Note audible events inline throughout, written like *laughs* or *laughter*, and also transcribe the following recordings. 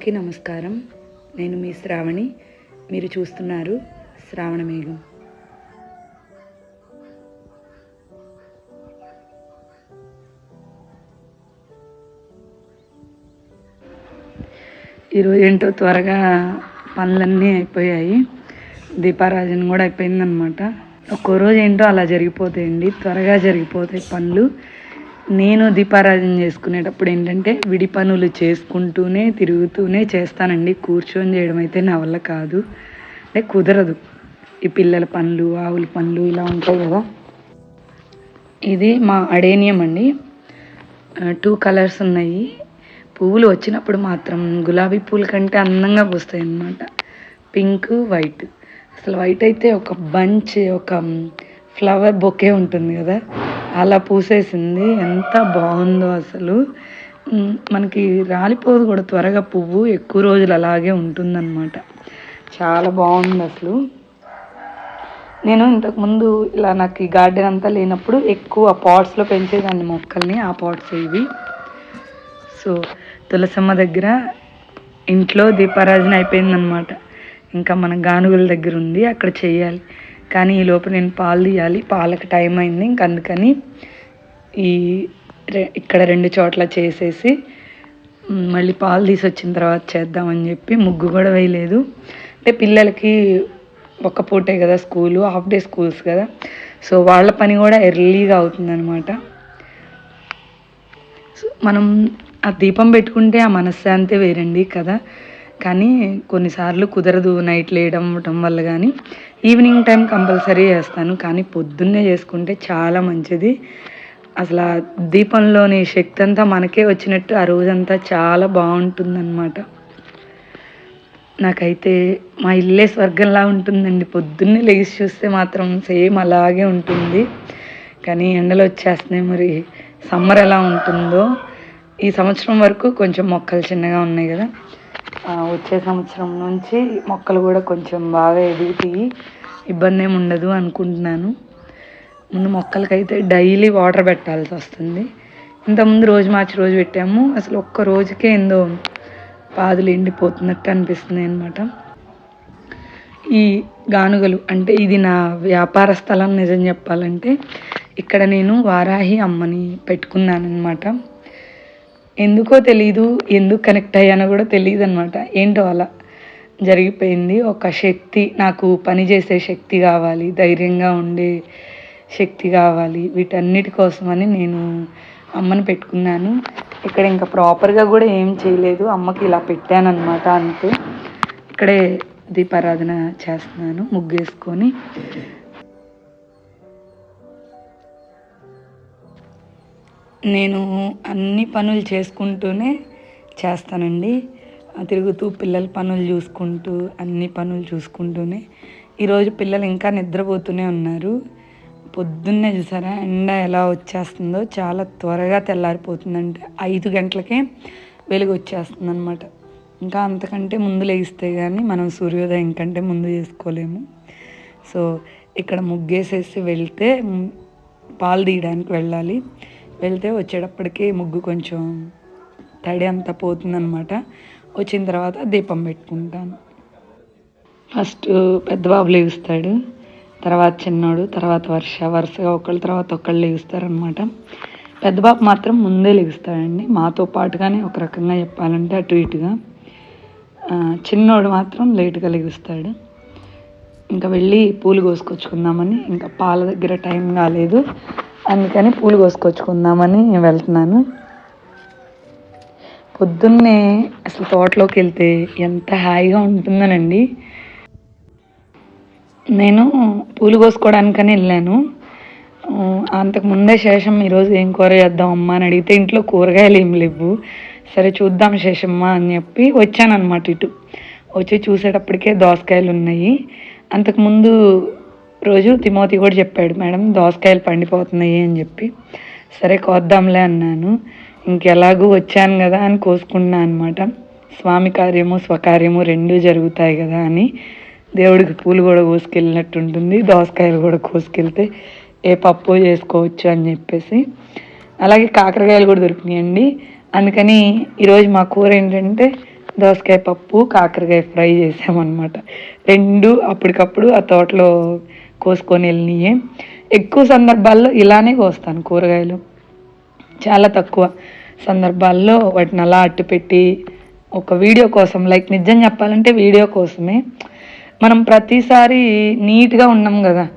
అందరికీ నమస్కారం. నేను మీ శ్రావణి. మీరు చూస్తున్నారు శ్రావణమేఘం ఈరోజు ఏంటో త్వరగా పనులన్నీ అయిపోయాయి. దీపారాజన కూడా అయిపోయిందనమాట ఒక్కో రోజు ఏంటో అలా జరిగిపోతాయండి. త్వరగా జరిగిపోతాయి పనులు. నేను దీపారాధన చేసుకునేటప్పుడు ఏంటంటే విడి పనులు చేసుకుంటూనే తిరుగుతూనే చేస్తానండి. కూర్చొని చేయడం అయితే నా వల్ల కాదు. అంటే కుదరదు. ఈ పిల్లల పనులు ఆవుల పనులు ఇలా ఉంటాయి కదా. ఇది మా అడేనియం అండి. టూ కలర్స్ ఉన్నాయి. పువ్వులు వచ్చినప్పుడు మాత్రం గులాబీ పూల కంటే అందంగా పూస్తాయి అన్నమాట పింక్ వైట్. అసలు వైట్ అయితే ఒక బంచ్ ఒక ఫ్లవర్ బొకే ఉంటుంది కదా అలా పూసేసింది. ఎంత బాగుందో అసలు. మనకి రాలిపోదు కూడా త్వరగా పువ్వు ఎక్కువ రోజులు అలాగే ఉంటుందన్నమాట. చాలా బాగుంది అసలు. నేను ఇంతకుముందు ఇలా నాకు ఈ గార్డెన్ అంతా లేనప్పుడు ఎక్కువ పాట్స్లో పెంచేదాన్ని మొక్కల్ని ఆ పాట్స్ ఇవి. సో తులసమ్మ దగ్గర ఇంట్లో దీపారాజన అయిపోయిందనమాట ఇంకా మన గానుగుల దగ్గర ఉంది అక్కడ చేయాలి. కానీ ఈ లోపు నేను పాలు తీయాలి. పాలకు టైం అయింది. ఇంక అందుకని ఈ రె- ఇక్కడ రెండు చోట్ల చేసేసి మళ్ళీ పాలు తీసి వచ్చిన తర్వాత చేద్దామని చెప్పి ముగ్గు కూడా వేయలేదు. అంటే పిల్లలకి ఒక్క పూటే కదా స్కూలు హాఫ్ డే స్కూల్స్ కదా. సో వాళ్ళ పని కూడా ఎర్లీగా అవుతుందన్నమాట. సో మనం ఆ దీపం పెట్టుకుంటే ఆ మనశ్శాంతి వేరండి కదా. కానీ కొన్నిసార్లు కుదరదు నైట్ లేయడం అవ్వటం వల్ల కానీ ఈవినింగ్ టైం కంపల్సరీ చేస్తాను. కానీ పొద్దున్నే చేసుకుంటే చాలా మంచిది. అసలు ఆ దీపంలోని శక్తి అంతా మనకే వచ్చినట్టు ఆ రోజంతా చాలా బాగుంటుందన్నమాట. నాకైతే మా ఇల్లే స్వర్గంలా ఉంటుందండి. పొద్దున్నే లేచి చూస్తే మాత్రం సేమ్ అలాగే ఉంటుంది. కానీ ఎండలు వచ్చేస్తున్నాయి మరి. సమ్మర్ ఎలా ఉంటుందో ఈ సంవత్సరం వరకు కొంచెం మొక్కలు చిన్నగా ఉన్నాయి కదా. వచ్చే సంవత్సరం నుంచి మొక్కలు కూడా కొంచెం బాగా ఎదుగుతాయి. ఇబ్బంది ఏమి ఉండదు అనుకుంటున్నాను. ముందు మొక్కలకైతే డైలీ వాటర్ పెట్టాల్సి వస్తుంది. ఇంతకుముందు రోజు మార్చి రోజు పెట్టాము. అసలు ఒక్క రోజుకే ఏందో పాదులు ఎండిపోతున్నట్టు అనిపిస్తుంది అనమాట ఈ గానుగలు అంటే ఇది నా వ్యాపార స్థలం నిజం చెప్పాలంటే ఇక్కడ నేను వారాహి అమ్మని పెట్టుకున్నాను అనమాట ఎందుకో తెలీదు ఎందుకు కనెక్ట్ అయ్యానో కూడా తెలియదు అనమాట ఏంటో అలా జరిగిపోయింది. ఒక శక్తి నాకు పని చేసే శక్తి కావాలి ధైర్యంగా ఉండే శక్తి కావాలి. వీటన్నిటి కోసమని నేను అమ్మని పెట్టుకున్నాను. ఇక్కడ ఇంకా ప్రాపర్గా కూడా ఏం చేయలేదు. అమ్మకి ఇలా పెట్టానమాట అంతే. ఇక్కడే దీపారాధన చేస్తున్నాను ముగ్గేసుకొని. నేను అన్ని పనులు చేసుకుంటూనే చేస్తానండి. తిరుగుతూ పిల్లల పనులు చూసుకుంటూ అన్ని పనులు చూసుకుంటూనే. ఈరోజు పిల్లలు ఇంకా నిద్రపోతూనే ఉన్నారు. పొద్దున్నే చూసారా ఎండ ఎలా వచ్చేస్తుందో చాలా త్వరగా తెల్లారిపోతుందంటే ఐదు గంటలకే వెలుగు వచ్చేస్తుంది అనమాట ఇంకా అంతకంటే ముందు లేగిస్తే కానీ మనం సూర్యోదయం కంటే ముందు చేసుకోలేము. సో ఇక్కడ ముగ్గేసేసి వెళ్తే పాలు తీయడానికి వెళ్ళాలి. వెళ్తే వచ్చేటప్పటికి ముగ్గు కొంచెం తడి అంతా పోతుందనమాట వచ్చిన తర్వాత దీపం పెట్టుకుంటాను. ఫస్ట్ పెద్ద బాబు లేగుస్తాడు తర్వాత చిన్నోడు తర్వాత వర్ష వరుసగా ఒకళ్ళ తర్వాత ఒకళ్ళు లేగుస్తారనమాట పెద్ద బాబు మాత్రం ముందే లేగుస్తాడండి మాతో పాటుగానే ఒక రకంగా చెప్పాలంటే అటు ఇటుగా. చిన్నోడు మాత్రం లేటుగా లెగుస్తాడు ఇంకా వెళ్ళి పూలు కోసుకొచ్చుకుందామని ఇంకా పాల దగ్గర టైం కాలేదు. అందుకని పూలు కోసుకొచ్చుకుందామని వెళ్తున్నాను. పొద్దున్నే అసలు తోటలోకి వెళ్తే ఎంత హాయిగా ఉంటుందోనండి. నేను పూలు కోసుకోవడానికని వెళ్ళాను. అంతకు ముందే శేషం ఈరోజు ఏం కూర చేద్దాం అమ్మా అని అడిగితే ఇంట్లో కూరగాయలు ఏం లేవు. సరే చూద్దాం శేషమ్మ అని చెప్పి వచ్చానమాట ఇటు. వచ్చి చూసేటప్పటికే దోసకాయలు ఉన్నాయి. అంతకుముందు రోజు తిమోతి కూడా చెప్పాడు మేడం దోసకాయలు పండిపోతున్నాయి అని చెప్పి. సరే కోద్దాంలే అన్నాను. ఇంకెలాగూ వచ్చాను కదా అని కోసుకున్నా అనమాట స్వామి కార్యము స్వకార్యము రెండూ జరుగుతాయి కదా అని. దేవుడికి పూలు కూడా కోసుకెళ్ళినట్టు ఉంటుంది దోసకాయలు కూడా కోసుకెళ్తే ఏ పప్పు చేసుకోవచ్చు అని చెప్పేసి. అలాగే కాకరకాయలు కూడా దొరికినాయండి. అందుకని ఈరోజు మా కూర ఏంటంటే దోసకాయ పప్పు కాకరకాయ ఫ్రై చేసామన్నమాట. రెండు అప్పటికప్పుడు ఆ తోటలో కోసుకొని వెళ్ళినాయి. ఎక్కువ సందర్భాల్లో ఇలానే కోస్తాను కూరగాయలు. చాలా తక్కువ సందర్భాల్లో వాటిని అలా అట్టు పెట్టి ఒక వీడియో కోసం లైక్ నిజం చెప్పాలంటే వీడియో కోసమే. మనం ప్రతిసారి నీట్గా ఉన్నాం కదా.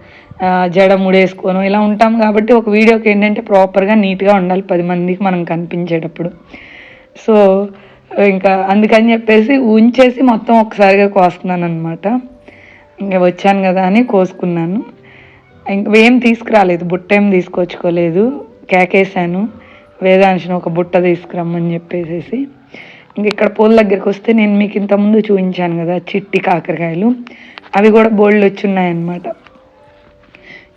జడ ముడేసుకోను ఇలా ఉంటాం కాబట్టి ఒక వీడియోకి ఏంటంటే ప్రాపర్గా నీట్గా ఉండాలి. పది మందికి మనం కనిపించేటప్పుడు. సో ఇంకా అందుకని చెప్పేసి ఉంచేసి మొత్తం ఒకసారిగా కోస్తున్నాను అనమాట ఇంకా వచ్చాను కదా అని కోసుకున్నాను. ఇంకా ఏం తీసుకురాలేదు బుట్ట ఏం తీసుకొచ్చుకోలేదు కేకేశాను. వేదాంశను ఒక బుట్ట తీసుకురమ్మని చెప్పేసేసి. ఇంక ఇక్కడ పూల దగ్గరికి వస్తే నేను మీకు ఇంతకుముందు చూపించాను కదా చిట్టి కాకరకాయలు. అవి కూడా బోల్డ్ వచ్చున్నాయన్నమాట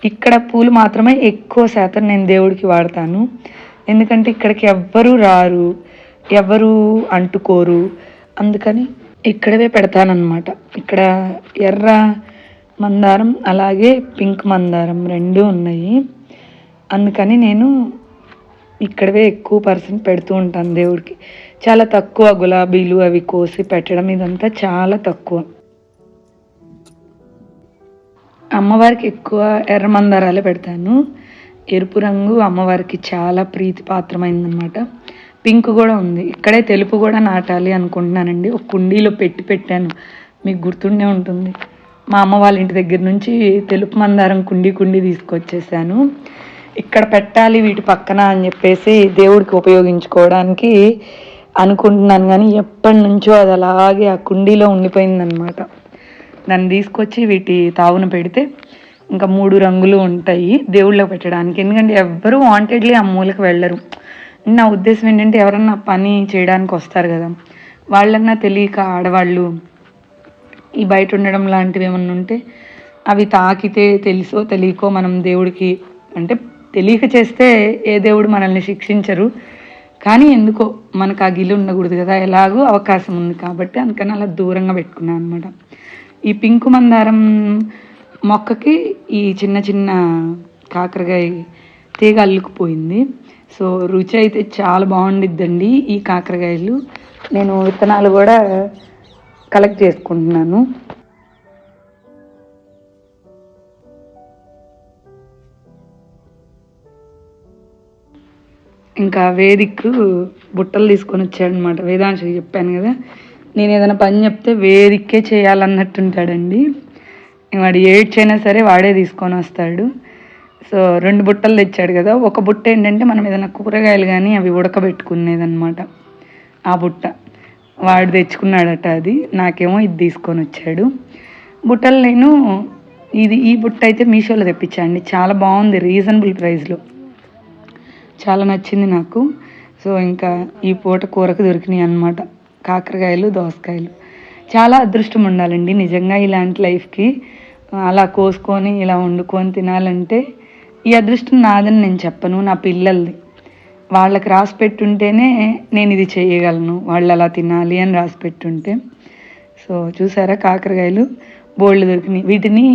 ఇక్కడ పూలు మాత్రమే ఎక్కువ శాతం నేను దేవుడికి వాడతాను. ఎందుకంటే ఇక్కడికి ఎవ్వరూ రారు. ఎవరు అంటుకోరు. అందుకని ఇక్కడవే పెడతానన్నమాట. ఇక్కడ ఎర్ర మందారం అలాగే పింక్ మందారం రెండు ఉన్నాయి. అందుకని నేను ఇక్కడవే ఎక్కువ పర్సెంట్ పెడుతూ ఉంటాను దేవుడికి. చాలా తక్కువ గులాబీలు అవి కోసి పెట్టడం ఇదంతా చాలా తక్కువ. అమ్మవారికి ఎక్కువ ఎర్ర మందారాలే పెడతాను. ఎరుపు రంగు అమ్మవారికి చాలా ప్రీతిపాత్రమైందనమాట పింక్ కూడా ఉంది. ఇక్కడే తెలుపు కూడా నాటాలి అనుకుంటున్నానండి. ఒక కుండీలో పెట్టి పెట్టాను. మీకు గుర్తుండే ఉంటుంది. మా అమ్మ వాళ్ళ ఇంటి దగ్గర నుంచి తెలుపు మందారం కుండీ కుండీ తీసుకొచ్చేసాను. ఇక్కడ పెట్టాలి వీటి పక్కన అని చెప్పేసి దేవుడికి ఉపయోగించుకోవడానికి అనుకుంటున్నాను కానీ ఎప్పటి నుంచో అది అలాగే ఆ కుండీలో ఉండిపోయిందనమాట దాన్ని తీసుకొచ్చి వీటి తావున పెడితే ఇంకా మూడు రంగులు ఉంటాయి దేవుళ్ళకి పెట్టడానికి. ఎందుకంటే ఎవ్వరూ వాంటెడ్లీ ఆ మూలకి వెళ్ళరు. నా ఉద్దేశం ఏంటంటే ఎవరన్నా పని చేయడానికి వస్తారు కదా. వాళ్ళన్నా తెలియక ఆడవాళ్ళు ఈ బయట ఉండడం లాంటివి ఏమన్నా ఉంటే అవి తాకితే తెలుసో తెలియకో మనం దేవుడికి అంటే తెలియక చేస్తే ఏ దేవుడు మనల్ని శిక్షించరు. కానీ ఎందుకో మనకు ఆ గిల్లు ఉండకూడదు కదా. ఎలాగో అవకాశం ఉంది కాబట్టి అందుకని అలా దూరంగా పెట్టుకున్నాను అనమాట ఈ పింకు మందారం మొక్కకి ఈ చిన్న చిన్న కాకరకాయ తీగ అల్లుకుపోయింది. సో రుచి అయితే చాలా బాగుండిద్దండి ఈ కాకరకాయలు. నేను విత్తనాలు కూడా కలెక్ట్ చేసుకుంటున్నాను. ఇంకా వేదిక్ బుట్టలు తీసుకొని వచ్చాడనమాట వేదాంశకి చెప్పాను కదా. నేను ఏదైనా పని చెప్తే వేదిక్కే చేయాలన్నట్టుంటాడండి. వాడు ఏడ్చైనా సరే వాడే తీసుకొని వస్తాడు. సో రెండు బుట్టలు తెచ్చాడు కదా. ఒక బుట్ట ఏంటంటే మనం ఏదైనా కూరగాయలు కానీ అవి ఉడకబెట్టుకునేదన్నమాట. ఆ బుట్ట. వాడు తెచ్చుకున్నాడట అది. నాకేమో ఇది తీసుకొని వచ్చాడు. బుట్టలు నేను ఇది ఈ బుట్ట అయితే మీషోలో తెప్పించండి చాలా బాగుంది రీజనబుల్ ప్రైస్లో చాలా నచ్చింది నాకు. సో ఇంకా ఈ పూట కూరకు దొరికినాయి అన్నమాట. కాకరకాయలు దోసకాయలు. చాలా అదృష్టం ఉండాలండి నిజంగా ఇలాంటి లైఫ్కి. అలా కోసుకొని ఇలా వండుకొని తినాలంటే ఈ అదృష్టం నాదని నేను చెప్పను నా పిల్లలది. వాళ్ళకి రాసి పెట్టుంటేనే నేను ఇది చేయగలను వాళ్ళు అలా తినాలి అని రాసి పెట్టుంటే. సో చూసారా కాకరకాయలు? బోళ్ళు దొరికినాయి. వీటిని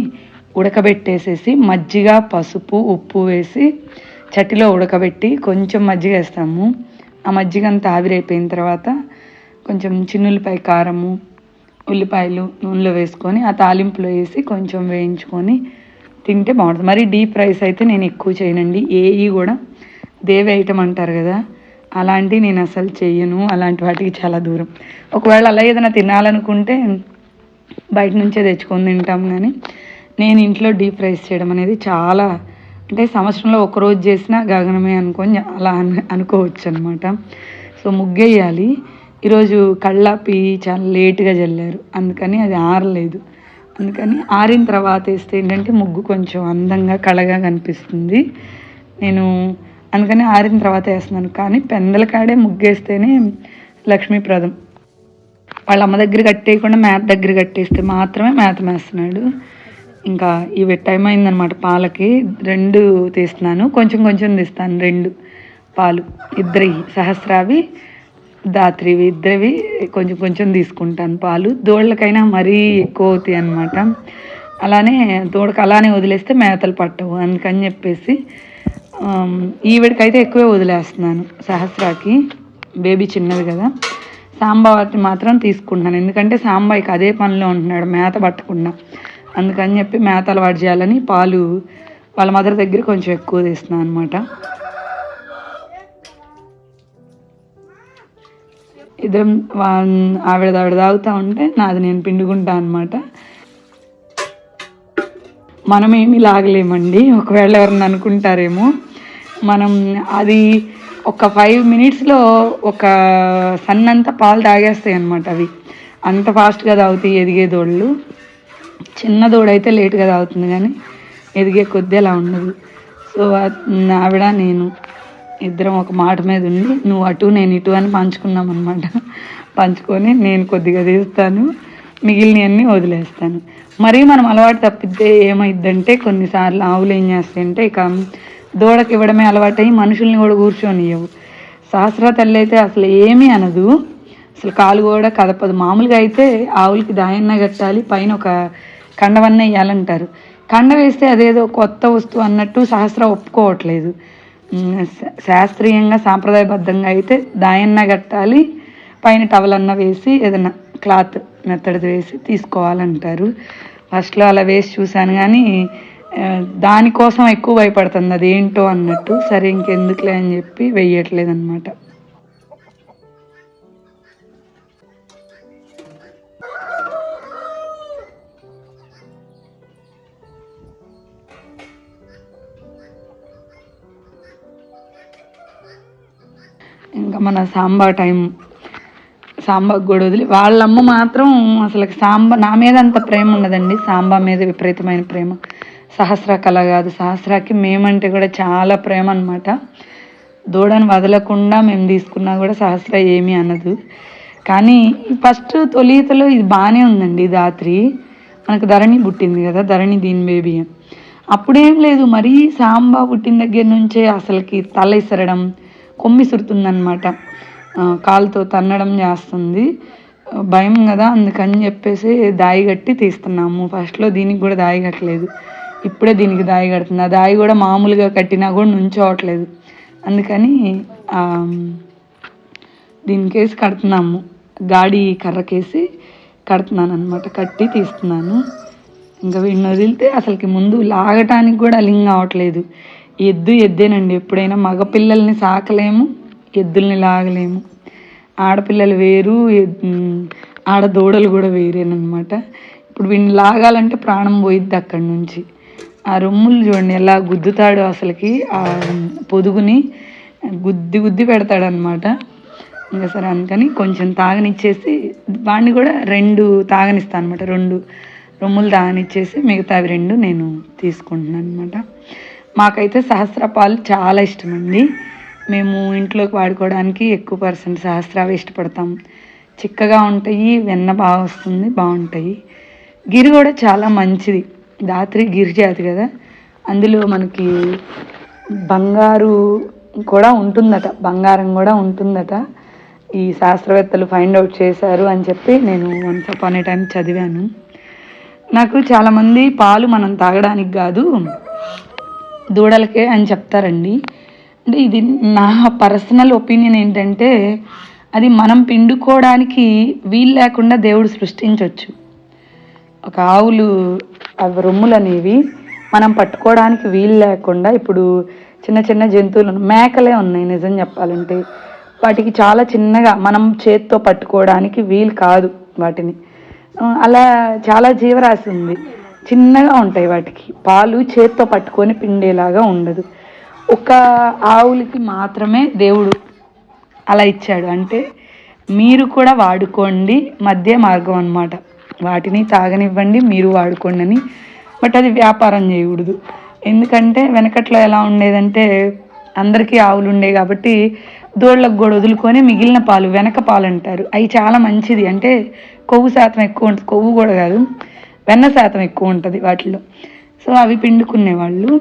ఉడకబెట్టేసేసి మజ్జిగ పసుపు ఉప్పు వేసి చట్టిలో ఉడకబెట్టి కొంచెం మజ్జిగ వేస్తాము. ఆ మజ్జిగ అంతా ఆవిరైపోయిన తర్వాత కొంచెం చిన్నుల్లిపాయ కారము ఉల్లిపాయలు నూనెలో వేసుకొని ఆ తాలింపులో వేసి కొంచెం వేయించుకొని తింటే బాగుంటుంది. మరి డీప్ రైస్ అయితే నేను ఎక్కువ చేయనండి. ఏవి కూడా దేవి ఐటమ్ అంటారు కదా అలాంటివి నేను అసలు చేయను అలాంటి వాటికి చాలా దూరం. ఒకవేళ అలా ఏదైనా తినాలనుకుంటే బయట నుంచే తెచ్చుకొని తింటాం కానీ నేను ఇంట్లో డీప్ రైస్ చేయడం అనేది చాలా అంటే సంవత్సరంలో ఒకరోజు చేసినా గగనమే అనుకొని అలా అను అనుకోవచ్చు అనమాట సో ముగ్గేయాలి. ఈరోజు కళ్ళాపి చాలా లేటుగా చల్లారు అందుకని అది ఆరలేదు. అందుకని ఆరిన తర్వాత వేస్తే ఏంటంటే ముగ్గు కొంచెం అందంగా కళగా కనిపిస్తుంది. నేను అందుకని ఆరిన తర్వాత వేస్తున్నాను. కానీ పెందల కాడే ముగ్గేస్తేనే లక్ష్మీప్రదం వాళ్ళ అమ్మ దగ్గర కట్టేయకుండా మేత దగ్గర కట్టేస్తే మాత్రమే మేత మేస్తున్నాడు. ఇంకా ఇవి టైం అయిందనమాట పాలకి. రెండు తీస్తున్నాను. కొంచెం కొంచెం తీస్తాను. రెండు పాలు. ఇద్దరి సహస్రావి దాత్రివి ఇద్దరివి కొంచెం కొంచెం తీసుకుంటాను పాలు. దూడలకైనా మరీ ఎక్కువ అవుతాయి అనమాట అలానే దూడకు అలానే వదిలేస్తే మేతలు పట్టవు అందుకని చెప్పేసి ఆమ్, ఈవిడికైతే ఎక్కువే వదిలేస్తున్నాను సహస్రాకి. బేబీ చిన్నది కదా. సాంబా వాటిని మాత్రం తీసుకుంటున్నాను. ఎందుకంటే సాంబాయికి అదే పనిలో ఉంటున్నాడు మేత పట్టకుండా. అందుకని చెప్పి మేత అలవాటు చేయాలని పాలు వాళ్ళ మదర్ దగ్గర కొంచెం ఎక్కువ తీస్తున్నాను అనమాట ఇద్దరం వా- ఆవిడ ఆవిడ తాగుతూ ఉంటే నాది నేను పిండుకుంటా అనమాట మనం ఏమీ లాగలేమండి. ఒకవేళ ఎవరన్నా అనుకుంటారేమో. మనం అది ఒక ఫైవ్ మినిట్స్లో ఒక సన్నంతా పాలు తాగేస్తాయి అనమాట అవి. అంత ఫాస్ట్గా తాగుతాయి ఎదిగే దోళ్ళు. చిన్న దోడైతే లేట్గా తాగుతుంది కానీ ఎదిగే కొద్ది అలా ఉండదు. సో ఆవిడ నేను. ఇద్దరం ఒక మాట మీద ఉండి నువ్వు అటు నేను ఇటు అని పంచుకున్నాం అనమాట పంచుకొని నేను కొద్దిగా తీస్తాను మిగిలినవన్నీ వదిలేస్తాను. మరీ మనం అలవాటు తప్పితే ఏమైద్దంటే కొన్నిసార్లు ఆవులు ఏం చేస్తాయంటే ఇక దూడకి ఇవ్వడమే అలవాటు అయ్యి మనుషుల్ని కూడా కూర్చొనియవు సహస్ర తల్లి అయితే అసలు ఏమీ అనదు. అసలు కాలు కూడా కదపదు. మామూలుగా అయితే ఆవులకి దాయన్న కట్టాలి పైన ఒక కండవన్న వేయాలంటారు. కండ వేస్తే అదేదో కొత్త వస్తువు అన్నట్టు సహస్ర ఒప్పుకోవట్లేదు. శాస్త్రీయంగా సాంప్రదాయబద్ధంగా అయితే దాయన్న కట్టాలి పైన టవల్ అన్న వేసి ఏదైనా క్లాత్ మెత్తడిది వేసి తీసుకోవాలంటారు. ఫస్ట్లో అలా వేసి చూశాను కానీ దానికోసం ఎక్కువ భయపడుతుంది. అది ఏంటో అన్నట్టు. సరే ఇంకెందుకులే అని చెప్పి వెయ్యట్లేదు అనమాట ఇంకా మన సాంబా టైం సాంబాకు కూడా వదిలి వాళ్ళమ్మ మాత్రం అసలు సాంబా నా మీద అంత ప్రేమ ఉండదండి. సాంబా మీద విపరీతమైన ప్రేమ. సహస్ర కళ కాదు. సహస్రాకి మేమంటే కూడా చాలా ప్రేమ అనమాట దూడని వదలకుండా మేము తీసుకున్నా కూడా సహస్ర ఏమీ అనదు. కానీ ఫస్ట్ తొలితలో ఇది బాగానే ఉందండి దాత్రి. మనకు ధరణి పుట్టింది కదా ధరణి దీని బేబీ. అప్పుడేం లేదు మరీ సాంబా పుట్టిన దగ్గర నుంచే అసలుకి తల ఇసరడం కొమ్మిసురుతుందనమాట కాలుతో తన్నడం చేస్తుంది. భయం కదా అందుకని చెప్పేసి దాయి కట్టి తీస్తున్నాము. ఫస్ట్లో దీనికి కూడా దాయి కట్టలేదు. ఇప్పుడే దీనికి దాయి కడుతుంది. ఆ దాయి కూడా మామూలుగా కట్టినా కూడా నుంచోవట్లేదు. అందుకని దీనికేసి కడుతున్నాము. గాడి కర్రకేసి కడుతున్నాను అనమాట కట్టి తీస్తున్నాను. ఇంకా వీడిని వదిలితే అసలుకి ముందు లాగటానికి కూడా లింగ్ అవ్వట్లేదు. ఎద్దు ఎద్దేనండి. ఎప్పుడైనా మగపిల్లల్ని సాకలేము ఎద్దుల్ని లాగలేము. ఆడపిల్లలు వేరు ఆడదూడలు ఆడ దూడలు కూడా వేరేనమాట ఇప్పుడు వీడిని లాగాలంటే ప్రాణం పోయిద్ది అక్కడి నుంచి. ఆ రొమ్ములు చూడండి ఎలా గుద్దుతాడు అసలుకి ఆ పొదుగుని గుద్ది గుద్ది పెడతాడనమాట ఇంకా సరే అందుకని కొంచెం తాగనిచ్చేసి వాడిని కూడా రెండు తాగనిస్తాను అనమాట రెండు రొమ్ములు తాగనిచ్చేసి మిగతావి రెండు నేను తీసుకుంటున్నాను అనమాట మాకైతే సహస్ర పాలు చాలా ఇష్టం అండి మేము ఇంట్లోకి వాడుకోవడానికి ఎక్కువ పర్సెంట్ సహస్రావే ఇష్టపడతాం. చిక్కగా ఉంటాయి వెన్న బాగా వస్తుంది బాగుంటాయి. గిరి కూడా చాలా మంచిది. దాత్రి గిరి జాతి కదా. అందులో మనకి బంగారు కూడా ఉంటుందట బంగారం కూడా ఉంటుందట. ఈ శాస్త్రవేత్తలు ఫైండ్ అవుట్ చేశారు అని చెప్పి నేను వన్స్ అపాన్ ఏ టైం చదివాను. నాకు చాలామంది పాలు మనం తాగడానికి కాదు దూడలకే అని చెప్తారండి. అంటే ఇది నా పర్సనల్ ఒపీనియన్ ఏంటంటే అది మనం పిండుకోవడానికి వీలు లేకుండా దేవుడు సృష్టించవచ్చు ఒక ఆవులు అవి రొమ్ములు అనేవి మనం పట్టుకోవడానికి వీలు లేకుండా ఇప్పుడు చిన్న చిన్న జంతువులు ఉన్నాయి. మేకలే ఉన్నాయి నిజం చెప్పాలంటే. వాటికి చాలా చిన్నగా మనం చేత్తో పట్టుకోవడానికి వీలు కాదు వాటిని. అలా చాలా జీవరాశి ఉంది. చిన్నగా ఉంటాయి వాటికి. పాలు చేత్తో పట్టుకొని పిండేలాగా ఉండదు. ఒక ఆవులకి మాత్రమే దేవుడు అలా ఇచ్చాడు. అంటే మీరు కూడా వాడుకోండి మధ్య మార్గం అనమాట వాటిని తాగనివ్వండి మీరు వాడుకోండి అని. బట్ అది వ్యాపారం చేయకూడదు. ఎందుకంటే వెనకట్లో ఎలా ఉండేదంటే అందరికీ ఆవులు ఉండే కాబట్టి దోళ్ళకు కూడా వదులుకొని మిగిలిన పాలు వెనక పాలు అంటారు. అవి చాలా మంచిది. అంటే కొవ్వు శాతం ఎక్కువ ఉంటుంది కొవ్వు కూడా కాదు. వెన్న శాతం ఎక్కువ ఉంటుంది వాటిలో సో అవి పిండుకునేవాళ్ళు.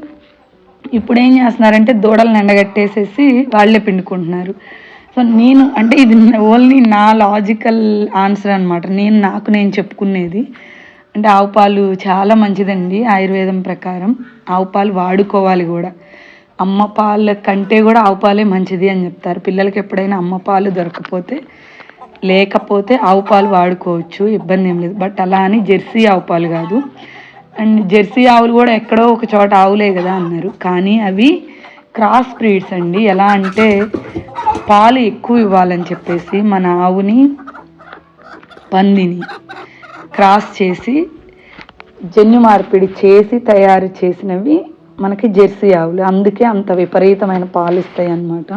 ఇప్పుడు ఏం చేస్తున్నారంటే దూడలను ఎండగట్టేసేసి వాళ్ళే పిండుకుంటున్నారు. సో నేను అంటే ఇది ఓన్లీ నా లాజికల్ ఆన్సర్ అనమాట నేను నాకు నేను చెప్పుకునేది. అంటే ఆవు పాలు చాలా మంచిదండి ఆయుర్వేదం ప్రకారం. ఆవు పాలు వాడుకోవాలి కూడా. అమ్మ పాల కంటే కూడా ఆవు పాలే మంచిది అని చెప్తారు. పిల్లలకి ఎప్పుడైనా అమ్మ పాలు దొరకపోతే లేకపోతే ఆవు పాలు వాడుకోవచ్చు ఇబ్బంది ఏం లేదు. బట్ అలా అని జెర్సీ ఆవు పాలు కాదు. అండ్ జెర్సీ ఆవులు కూడా ఎక్కడో ఒక చోట ఆవులే కదా అన్నారు. కానీ అవి క్రాస్ బ్రీడ్స్ అండి. ఎలా అంటే పాలు ఎక్కువ ఇవ్వాలని చెప్పేసి మన ఆవుని పందిని క్రాస్ చేసి జన్యు మార్పిడి చేసి తయారు చేసినవి మనకి జెర్సీ ఆవులు. అందుకే అంత విపరీతమైన పాలు ఇస్తాయి అన్నమాట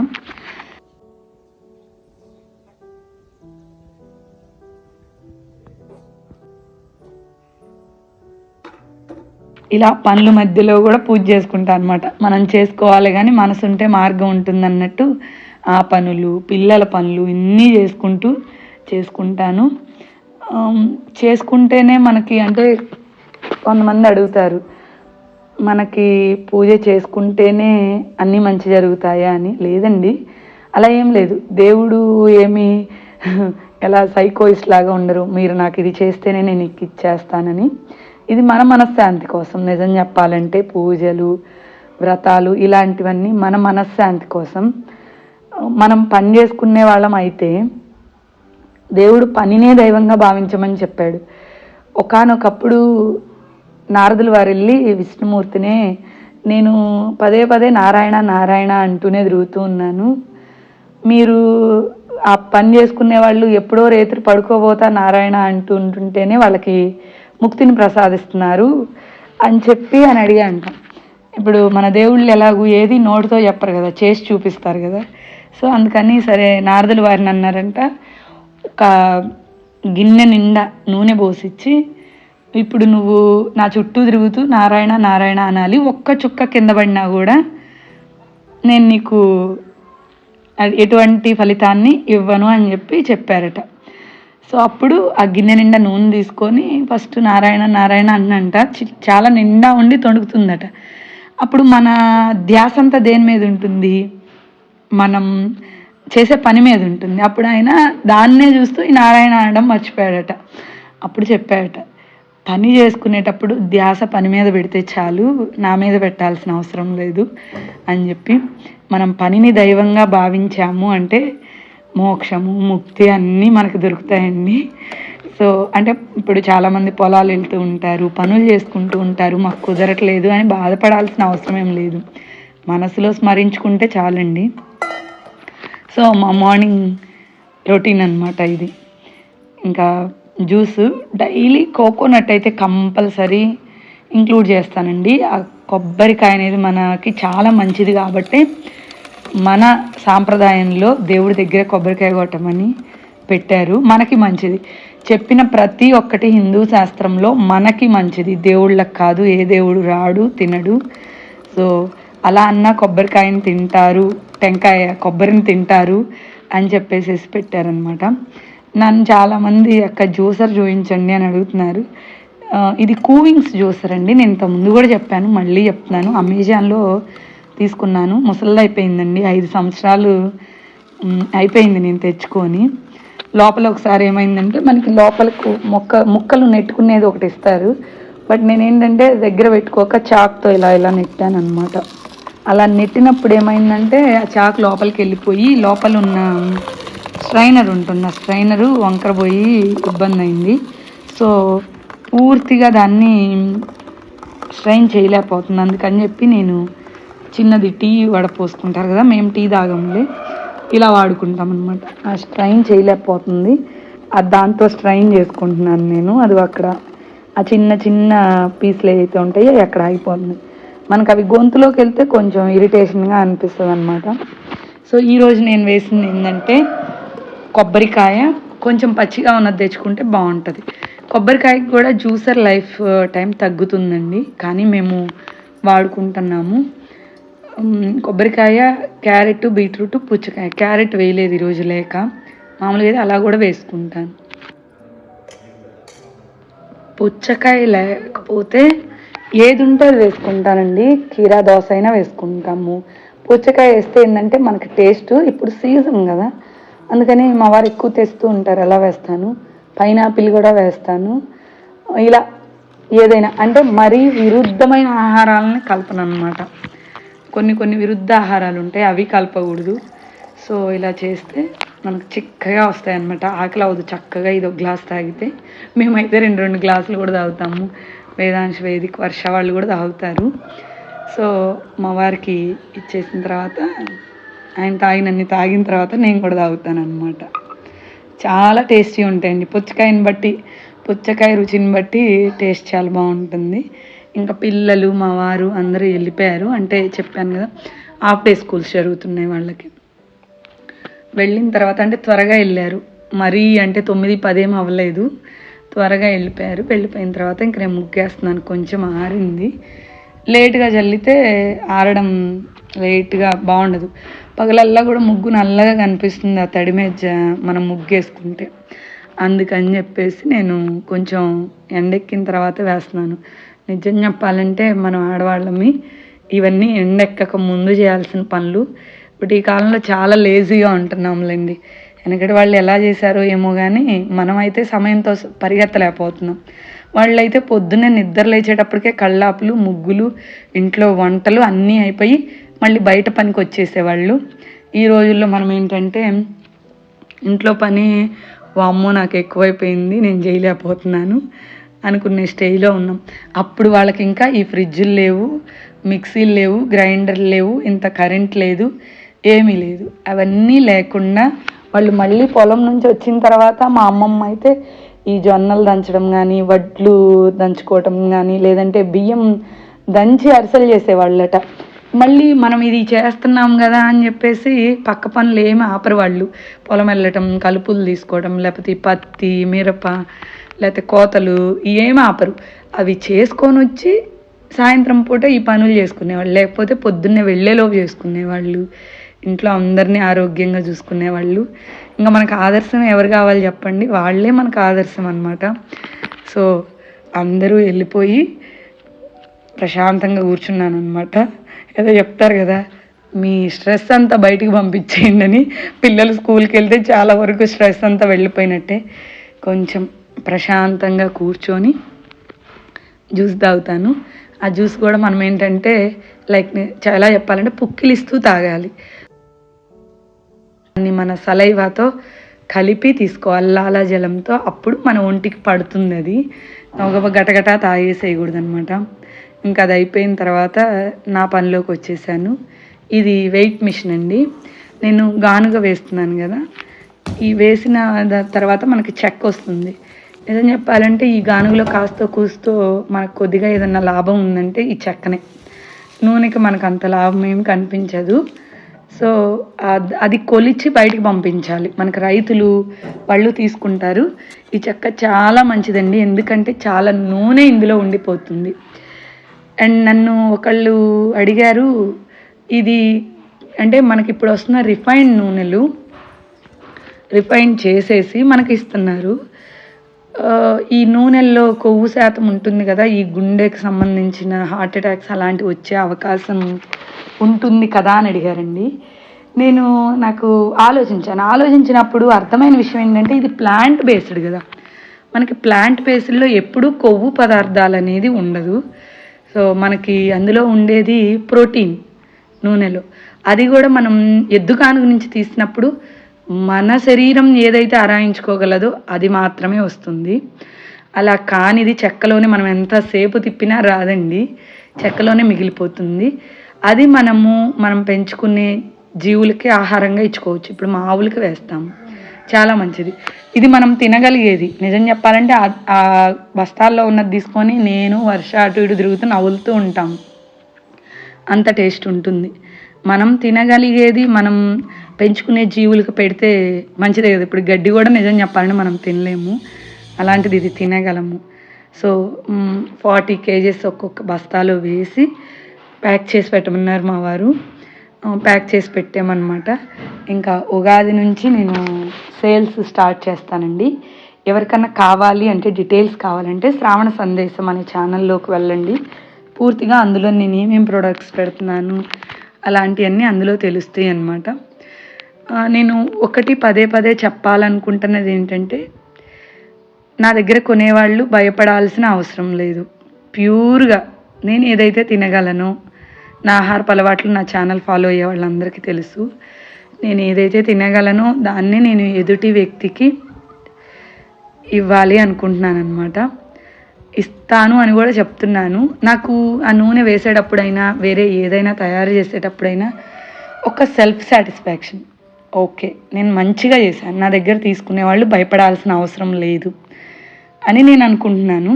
ఇలా పనుల మధ్యలో కూడా పూజ చేసుకుంటా అనమాట మనం చేసుకోవాలి కానీ మనసు ఉంటే మార్గం ఉంటుంది అన్నట్టు ఆ పనులు పిల్లల పనులు ఇన్నీ చేసుకుంటూ చేసుకుంటాను. చేసుకుంటేనే మనకి అంటే కొంతమంది అడుగుతారు మనకి పూజ చేసుకుంటేనే అన్నీ మంచి జరుగుతాయా అని. లేదండి అలా ఏం లేదు. దేవుడు ఏమి *laughs* ఎలా సైకోయిస్ట్ లాగా ఉండరు. మీరు నాకు ఇది చేస్తేనే నేను ఇచ్చేస్తానని ఇది మన మనశ్శాంతి కోసం నిజం చెప్పాలంటే పూజలు వ్రతాలు ఇలాంటివన్నీ మన మనశ్శాంతి కోసం. మనం పని చేసుకునే వాళ్ళం అయితే దేవుడు పనినే దైవంగా భావించమని చెప్పాడు. ఒకానొకప్పుడు నారదులు వారు వెళ్ళి విష్ణుమూర్తినే నేను పదే పదే నారాయణ నారాయణ అంటూనే తిరుగుతూ ఉన్నాను. మీరు ఆ పని చేసుకునే వాళ్ళు ఎప్పుడో రేతులు పడుకోబోతా నారాయణ అంటూ ఉంటుంటేనే వాళ్ళకి ముక్తిని ప్రసాదిస్తున్నారు అని చెప్పి అని అడిగా అంట. ఇప్పుడు మన దేవుళ్ళు ఎలాగూ ఏది నోటితో చెప్పరు కదా చేసి చూపిస్తారు కదా. సో అందుకని సరే నారదులు వారిని అన్నారంట ఒక గిన్నె నిండా నూనె పోసిచ్చి ఇప్పుడు నువ్వు నా చుట్టూ తిరుగుతూ నారాయణ నారాయణ అనాలి ఒక్క చుక్క కింద పడినా కూడా నేను నీకు ఎటువంటి ఫలితాన్ని ఇవ్వను అని చెప్పి చెప్పారట. సో అప్పుడు ఆ గిన్నె నిండా నూనె తీసుకొని ఫస్ట్ నారాయణ నారాయణ అన్నంట. చి- చాలా నిండా ఉండి తొణుకుతుందట అప్పుడు మన ధ్యాస అంతా దేని మీద ఉంటుంది? మనం చేసే పని మీద ఉంటుంది. అప్పుడు ఆయన దాన్నే చూస్తూ ఈ నారాయణ అనడం మర్చిపోయాడట. అప్పుడు చెప్పాడట పని చేసుకునేటప్పుడు ధ్యాస పని మీద పెడితే చాలు నా మీద పెట్టాల్సిన అవసరం లేదు అని చెప్పి మనం పనిని దైవంగా భావించాము అంటే మోక్షము ముక్తి అన్నీ మనకు దొరుకుతాయండి. సో అంటే ఇప్పుడు చాలామంది పొలాలు వెళ్తూ ఉంటారు పనులు చేసుకుంటూ ఉంటారు మాకు కుదరట్లేదు అని బాధపడాల్సిన అవసరం ఏం లేదు. మనసులో స్మరించుకుంటే చాలండి. సో మా మార్నింగ్ రొటీన్ అన్నమాట ఇది. ఇంకా జ్యూస్ డైలీ కోకోనట్ అయితే కంపల్సరీ ఇంక్లూడ్ చేస్తానండి. ఆ కొబ్బరికాయ అనేది మనకి చాలా మంచిది కాబట్టి మన సాంప్రదాయంలో దేవుడి దగ్గర కొబ్బరికాయ కొట్టమని పెట్టారు. మనకి మంచిది. చెప్పిన ప్రతి ఒక్కటి హిందూ శాస్త్రంలో మనకి మంచిది. దేవుళ్ళకి కాదు ఏ దేవుడు రాడు తినడు. సో అలా అన్న కొబ్బరికాయని తింటారు టెంకాయ కొబ్బరిని తింటారు అని చెప్పేసి పెట్టారనమాట నన్ను చాలామంది అక్క జ్యూసర్ చూపించండి అని అడుగుతున్నారు. ఇది కూవింగ్స్ జ్యూసర్ అండి. నేను ఇంతకుముందు ముందు కూడా చెప్పాను మళ్ళీ చెప్తున్నాను. అమెజాన్లో తీసుకున్నాను. ముసలిది అయిపోయిందండి. ఐదు సంవత్సరాలు అయిపోయింది నేను తెచ్చుకొని. లోపల ఒకసారి ఏమైందంటే మనకి లోపలకు మొక్క ముక్కలు నెట్టుకునేది ఒకటి ఇస్తారు. బట్ నేను ఏంటంటే దగ్గర పెట్టుకోక చాక్తో ఇలా ఇలా నెట్టాను అనమాట అలా నెట్టినప్పుడు ఏమైందంటే ఆ చాక్ లోపలికి వెళ్ళిపోయి లోపల ఉన్న స్ట్రైనర్ ఉంటుంది ఆ స్ట్రైనరు వంకరపోయి ఇబ్బంది అయింది. సో పూర్తిగా దాన్ని స్ట్రైన్ చేయలేకపోతుంది అందుకని చెప్పి నేను చిన్నది టీ వడపోసుకుంటారు కదా మేము టీ తాగంలే ఇలా వాడుకుంటాం అనమాట ఆ స్ట్రైన్ చేయలేకపోతుంది. అది దాంతో స్ట్రైన్ చేసుకుంటున్నాను నేను. అది అక్కడ ఆ చిన్న చిన్న పీసులు ఏవైతే ఉంటాయో అవి అక్కడ ఆగిపోతుంది మనకు అవి గొంతులోకి వెళ్తే కొంచెం ఇరిటేషన్గా అనిపిస్తుంది అనమాట సో ఈరోజు నేను వేసింది ఏంటంటే కొబ్బరికాయ. కొంచెం పచ్చిగా ఉన్నది తెచ్చుకుంటే బాగుంటుంది. కొబ్బరికాయకి కూడా జ్యూసర్ లైఫ్ టైం తగ్గుతుందండి. కానీ మేము వాడుకుంటున్నాము. కొబ్బరికాయ క్యారెట్ బీట్రూట్ పుచ్చకాయ. క్యారెట్ వేయలేదు ఈరోజు లేక. మామూలుగా అయితే అలా కూడా వేసుకుంటాను. పుచ్చకాయ లేకపోతే ఏది ఉంటే అది వేసుకుంటానండి. కీరా దోశ అయినా వేసుకుంటాము. పుచ్చకాయ వేస్తే ఏంటంటే మనకి టేస్ట్ ఇప్పుడు సీజన్ కదా. అందుకని మా వారు ఎక్కువ తెస్తూ ఉంటారు అలా వేస్తాను? పైనాపిల్ కూడా వేస్తాను. ఇలా ఏదైనా అంటే మరీ విరుద్ధమైన ఆహారాలని కలపను అనమాట కొన్ని కొన్ని విరుద్ధ ఆహారాలు ఉంటాయి అవి కలపకూడదు. సో ఇలా చేస్తే మనకు చిక్కగా వస్తాయి అనమాట ఆకలి అవ్వదు చక్కగా ఇది ఒక గ్లాస్ తాగితే. మేమైతే రెండు రెండు గ్లాసులు కూడా తాగుతాము. వేదాంశ వేదిక వర్ష వాళ్ళు కూడా తాగుతారు. సో మా వారికి ఇచ్చేసిన తర్వాత ఆయన తాగినన్ని తాగిన తర్వాత నేను కూడా తాగుతాను అనమాట చాలా టేస్టీ ఉంటాయండి పుచ్చకాయని బట్టి పుచ్చకాయ రుచిని బట్టి టేస్ట్ చాలా బాగుంటుంది. ఇంకా పిల్లలు మా వారు అందరూ వెళ్ళిపోయారు. అంటే చెప్పాను కదా హాఫ్ డే స్కూల్స్ జరుగుతున్నాయి వాళ్ళకి. వెళ్ళిన తర్వాత అంటే త్వరగా వెళ్ళారు. మరీ అంటే తొమ్మిది పదేం అవ్వలేదు. త్వరగా వెళ్ళిపోయారు. వెళ్ళిపోయిన తర్వాత ఇంక నేను ముగ్గేస్తున్నాను. కొంచెం ఆరింది. లేట్గా చల్లితే ఆరడం లేట్గా బాగుండదు. పగలల్లా కూడా ముగ్గు నల్లగా కనిపిస్తుంది ఆ తడి మీద మనం ముగ్గేసుకుంటే. అందుకని చెప్పేసి నేను కొంచెం ఎండెక్కిన తర్వాత వేస్తున్నాను. నిజం చెప్పాలంటే మనం ఆడవాళ్ళమి. ఇవన్నీ ఎండెక్కక ముందు చేయాల్సిన పనులు. ఇప్పుడు ఈ కాలంలో చాలా లేజీగా ఉంటున్నాంలేండి. వెనకటి వాళ్ళు ఎలా చేశారో ఏమో కానీ మనమైతే సమయంతో పరిగెత్తలేకపోతున్నాం. వాళ్ళైతే పొద్దున్నే నిద్ర లేచేటప్పటికే కళ్ళాపులు ముగ్గులు ఇంట్లో వంటలు అన్నీ అయిపోయి మళ్ళీ బయట పనికి వచ్చేసేవాళ్ళు. ఈ రోజుల్లో మనం ఏంటంటే ఇంట్లో పని వామ్మో నాకు ఎక్కువైపోయింది నేను చేయలేకపోతున్నాను అనుకునే స్టేజ్లో ఉన్నాం. అప్పుడు వాళ్ళకి ఇంకా ఈ ఫ్రిడ్జులు లేవు మిక్సీలు లేవు గ్రైండర్లు లేవు ఇంత కరెంట్ లేదు ఏమీ లేదు. అవన్నీ లేకుండా వాళ్ళు మళ్ళీ పొలం నుంచి వచ్చిన తర్వాత మా అమ్మమ్మ అయితే ఈ జొన్నలు దంచడం కానీ వడ్లు దంచుకోవటం కానీ లేదంటే బియ్యం దంచి అరిసెలు చేసేవాళ్ళట. మళ్ళీ మనం ఇది చేస్తున్నాం కదా అని చెప్పేసి పక్క పనులు ఏమి ఆపరు వాళ్ళు. పొలం వెళ్ళటం కలుపులు తీసుకోవడం లేకపోతే పత్తి మిరప లేకపోతే కోతలు ఏమి ఆపరు. అవి చేసుకొని వచ్చి సాయంత్రం పూట ఈ పనులు చేసుకునేవాళ్ళు. లేకపోతే పొద్దున్నే వెళ్ళేలోపు చేసుకునేవాళ్ళు. ఇంట్లో అందరినీ ఆరోగ్యంగా చూసుకునేవాళ్ళు. ఇంకా మనకు ఆదర్శం ఎవరు కావాలి చెప్పండి? వాళ్ళే మనకు ఆదర్శం అనమాట సో అందరూ వెళ్ళిపోయి ప్రశాంతంగా కూర్చున్నాను అనమాట ఏదో చెప్తారు కదా మీ స్ట్రెస్ అంతా బయటికి పంపించేయండి అని. పిల్లలు స్కూల్కి వెళ్తే చాలా వరకు స్ట్రెస్ అంతా వెళ్ళిపోయినట్టే. కొంచెం ప్రశాంతంగా కూర్చొని జ్యూస్ తాగుతాను. ఆ జ్యూస్ కూడా మనం ఏంటంటే లైక్ చాలా చెప్పాలంటే పుక్కిలిస్తూ తాగాలి. దాన్ని మన సలైవాతో కలిపి తీసుకోవాలి లాలాజలంతో. అప్పుడు మన ఒంటికి పడుతుంది అది ఒక గటగటా తాగేసేయకూడదు అనమాట ఇంకా అది అయిపోయిన తర్వాత నా పనిలోకి వచ్చేసాను. ఇది వెయిట్ మిషన్ అండి. నేను గానుగ వేస్తున్నాను కదా. ఈ వేసిన తర్వాత మనకి చెక్ వస్తుంది. నిజం చెప్పాలంటే ఈ గానుగలో కాస్తో కూస్తూ మనకు కొద్దిగా ఏదన్నా లాభం ఉందంటే ఈ చెక్కనే. నూనెకి మనకు అంత లాభం ఏమి కనిపించదు. సో అది కొలిచి బయటికి పంపించాలి. మనకు రైతులు పళ్ళు తీసుకుంటారు. ఈ చెక్క చాలా మంచిదండి. ఎందుకంటే చాలా నూనె ఇందులో ఉండిపోతుంది. అండ్ నన్ను ఒకళ్ళు అడిగారు ఇది అంటే మనకి ఇప్పుడు వస్తున్న రిఫైన్డ్ నూనెలు రిఫైన్ చేసేసి మనకి ఇస్తున్నారు. ఈ నూనెల్లో కొవ్వు శాతం ఉంటుంది కదా ఈ గుండెకి సంబంధించిన హార్ట్ అటాక్స్ అలాంటివి వచ్చే అవకాశం ఉంటుంది కదా అని అడిగారండి. నేను నాకు ఆలోచించాను. ఆలోచించినప్పుడు అర్థమైన విషయం ఏంటంటే ఇది ప్లాంట్ బేస్డ్ కదా. మనకి ప్లాంట్ బేస్డ్లో ఎప్పుడూ కొవ్వు పదార్థాలు అనేది ఉండదు. సో మనకి అందులో ఉండేది ప్రోటీన్ నూనెలో. అది కూడా మనం ఎద్దు కానుక నుంచి తీసినప్పుడు మన శరీరం ఏదైతే ఆరాయించుకోగలదో అది మాత్రమే వస్తుంది. అలా కానిది చెక్కలోనే మనం ఎంతసేపు తిప్పినా రాదండి. చెక్కలోనే మిగిలిపోతుంది. అది మనము మనం పెంచుకునే జీవులకి ఆహారంగా ఇచ్చుకోవచ్చు. ఇప్పుడు మా ఆవులకి వేస్తాము. చాలా మంచిది. ఇది మనం తినగలిగేది. నిజం చెప్పాలంటే ఆ- బస్తాల్లో ఉన్నది తీసుకొని నేను వర్ష అటు ఇటు తిరుగుతూ నవ్వులుతూ ఉంటాం. అంత టేస్ట్ ఉంటుంది. మనం తినగలిగేది మనం పెంచుకునే జీవులకు పెడితే మంచిదే కదా. ఇప్పుడు గడ్డి కూడా నిజం చెప్పాలంటే మనం తినలేము. అలాంటిది ఇది తినగలము. సో ఫార్టీ కేజెస్ ఒక్కొక్క బస్తాలో వేసి ప్యాక్ చేసి పెట్టమన్నారు మా వారు. ప్యాక్ చేసి పెట్టామన్నమాట. ఇంకా ఉగాది నుంచి నేను సేల్స్ స్టార్ట్ చేస్తానండి. ఎవరికన్నా కావాలి అంటే డీటెయిల్స్ కావాలంటే శ్రావణ సందేశం అనే ఛానల్లోకి వెళ్ళండి. పూర్తిగా అందులో నేను ఏమేమి ప్రొడక్ట్స్ పెడుతున్నాను అలాంటివన్నీ అందులో తెలుస్తాయి అన్నమాట. నేను ఒకటి పదే పదే చెప్పాలనుకుంటున్నది ఏంటంటే నా దగ్గర కొనేవాళ్ళు భయపడాల్సిన అవసరం లేదు. ప్యూర్గా నేను ఏదైతే తినగలను నా ఆహారపు అలవాట్లు నా ఛానల్ ఫాలో అయ్యే వాళ్ళందరికీ తెలుసు. నేను ఏదైతే తినగలనో దాన్ని నేను ఎదుటి వ్యక్తికి ఇవ్వాలి అనుకుంటున్నాను అనమాట ఇస్తాను అని కూడా చెప్తున్నాను. నాకు ఆ నూనె వేసేటప్పుడైనా వేరే ఏదైనా తయారు చేసేటప్పుడైనా ఒక సెల్ఫ్ సాటిస్ఫాక్షన్ ఓకే నేను మంచిగా చేశాను. నా దగ్గర తీసుకునే వాళ్ళు భయపడాల్సిన అవసరం లేదు అని నేను అనుకుంటున్నాను.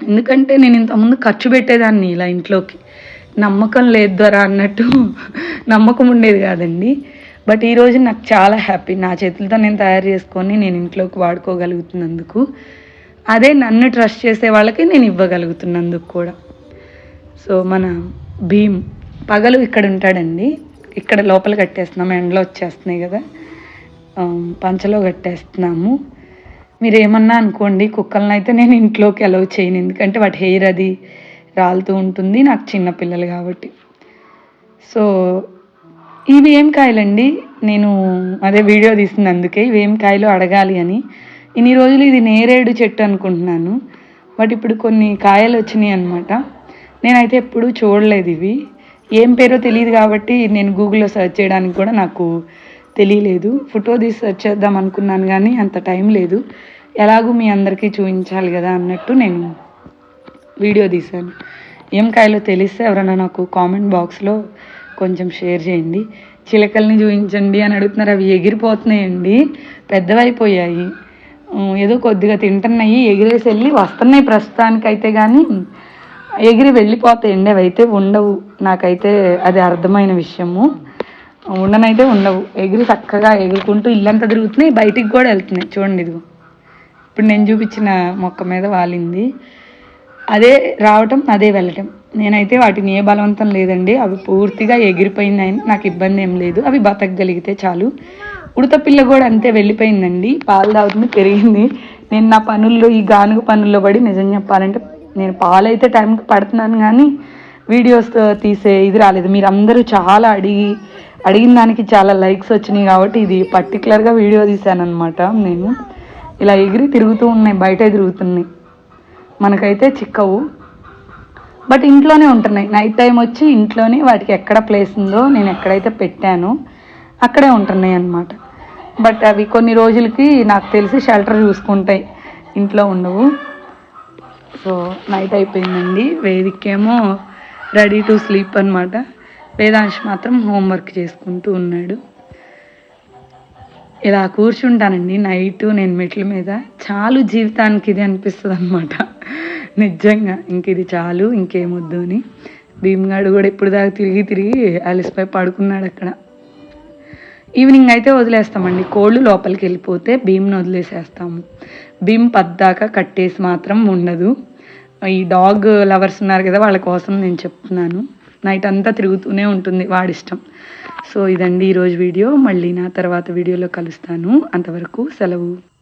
ఎందుకంటే నేను ఇంతకుముందు ఖర్చు పెట్టేదాన్ని ఇలా ఇంట్లోకి. నమ్మకం లేదు ద్వారా అన్నట్టు *laughs* నమ్మకం ఉండేది కాదండి. బట్ ఈరోజు నాకు చాలా హ్యాపీ నా చేతులతో నేను తయారు చేసుకొని నేను ఇంట్లోకి వాడుకోగలుగుతున్నందుకు. అదే నన్ను ట్రస్ట్ చేసే వాళ్ళకి నేను ఇవ్వగలుగుతున్నందుకు కూడా. సో మన భీమ్ పగలు ఇక్కడ ఉంటాడండి. ఇక్కడ లోపల కట్టేస్తున్నాము ఎండలో వచ్చేస్తున్నాయి కదా. పంచలో కట్టేస్తున్నాము. మీరు ఏమన్నా అనుకోండి కుక్కలను అయితే నేను ఇంట్లోకి అలౌ చేయను. ఎందుకంటే వాటి హెయిర్ అది రాలుతూ ఉంటుంది నాకు చిన్న పిల్లలు కాబట్టి. సో ఇవి ఏం కాయలండి? నేను అదే వీడియో తీసింది అందుకే ఇవి ఏం కాయలు అడగాలి అని. ఇన్ని రోజులు ఇది నేరేడు చెట్టు అనుకుంటున్నాను. బట్ ఇప్పుడు కొన్ని కాయలు వచ్చినాయి అనమాట నేనైతే ఎప్పుడూ చూడలేదు ఇవి. ఏం పేరో తెలియదు కాబట్టి నేను గూగుల్లో సెర్చ్ చేయడానికి కూడా నాకు తెలియలేదు. ఫోటో తీసి సెర్చ్ చేద్దాం అనుకున్నాను కానీ అంత టైం లేదు. ఎలాగూ మీ అందరికీ చూపించాలి కదా అన్నట్టు నేను వీడియో తీశాను. ఏం కాయలో తెలిస్తే ఎవరైనా నాకు కామెంట్ బాక్స్లో కొంచెం షేర్ చేయండి. చిలకల్ని చూపించండి అని అడుగుతున్నారు. అవి ఎగిరిపోతున్నాయండి. పెద్దవైపోయాయి. ఏదో కొద్దిగా తింటున్నాయి ఎగిరేసి వెళ్ళి వస్తున్నాయి ప్రస్తుతానికైతే కానీ ఎగిరి వెళ్ళిపోతాయండి అవి అయితే ఉండవు. నాకైతే అది అర్థమైన విషయము. ఉండనైతే ఉండవు. ఎగిరి చక్కగా ఎగురుకుంటూ ఇల్లంతా తిరుగుతున్నాయి బయటికి కూడా వెళ్తున్నాయి. చూడండి ఇదిగో. ఇప్పుడు నేను చూపించిన మొక్క మీద వాలింది. అదే రావటం అదే వెళ్ళటం. నేనైతే వాటిని ఏ బలవంతం లేదండి. అవి పూర్తిగా ఎగిరిపోయిందని నాకు ఇబ్బంది ఏం లేదు. అవి బతకగలిగితే చాలు. ఉడత పిల్ల కూడా అంతే వెళ్ళిపోయిందండి. పాలు తాగుతుంది పెరిగింది. నేను నా పనుల్లో ఈ గానుగ పనుల్లో పడి నిజం చెప్పాలంటే నేను పాలు అయితే టైంకి పడుతున్నాను కానీ వీడియోస్ తీసే ఇది రాలేదు. మీరు అందరూ చాలా అడిగి అడిగిన దానికి చాలా లైక్స్ వచ్చినాయి కాబట్టి ఇది పర్టికులర్గా వీడియో తీశానమాట నేను. ఇలా ఎగిరి తిరుగుతూ ఉన్నాయి బయట తిరుగుతున్నాయి. మనకైతే చిక్కవు. బట్ ఇంట్లోనే ఉంటున్నాయి. నైట్ టైం వచ్చి ఇంట్లోనే వాటికి ఎక్కడ ప్లేస్ ఉందో నేను ఎక్కడైతే పెట్టానో అక్కడే ఉంటున్నాయి అన్నమాట. బట్ అవి కొన్ని రోజులకి నాకు తెలిసి షెల్టర్ చూసుకుంటాయి. ఇంట్లో ఉండవు. సో నైట్ అయిపోయిందండి. వేదికేమో రెడీ టు స్లీప్ అనమాట వేదాంశ్ మాత్రం హోంవర్క్ చేసుకుంటూ ఉన్నాడు. ఇలా కూర్చుంటానండి. నైట్ నేను మెట్ల మీద. చాలు జీవితానికి ఇది అనిపిస్తుంది అనమాట నిజంగా ఇంక ఇది చాలు ఇంకేమొద్దు అని. భీమ్గాడు కూడా ఇప్పుడు దాకా తిరిగి తిరిగి అలిసిపోయి పడుకున్నాడు అక్కడ ఈవినింగ్ అయితే వదిలేస్తామండి. కోళ్ళు లోపలికి వెళ్ళిపోతే భీమ్ని వదిలేసేస్తాము. భీమ్ పద్దాకా కట్టేసి మాత్రం ఉండదు. ఈ డాగ్ లవర్స్ ఉన్నారు కదా వాళ్ళ కోసం నేను చెప్తున్నాను. నైట్ అంతా తిరుగుతూనే ఉంటుంది వాడిష్టం. సో ఇదండి ఈరోజు వీడియో. మళ్ళీ నా తర్వాత వీడియోలో కలుస్తాను. అంతవరకు సెలవు.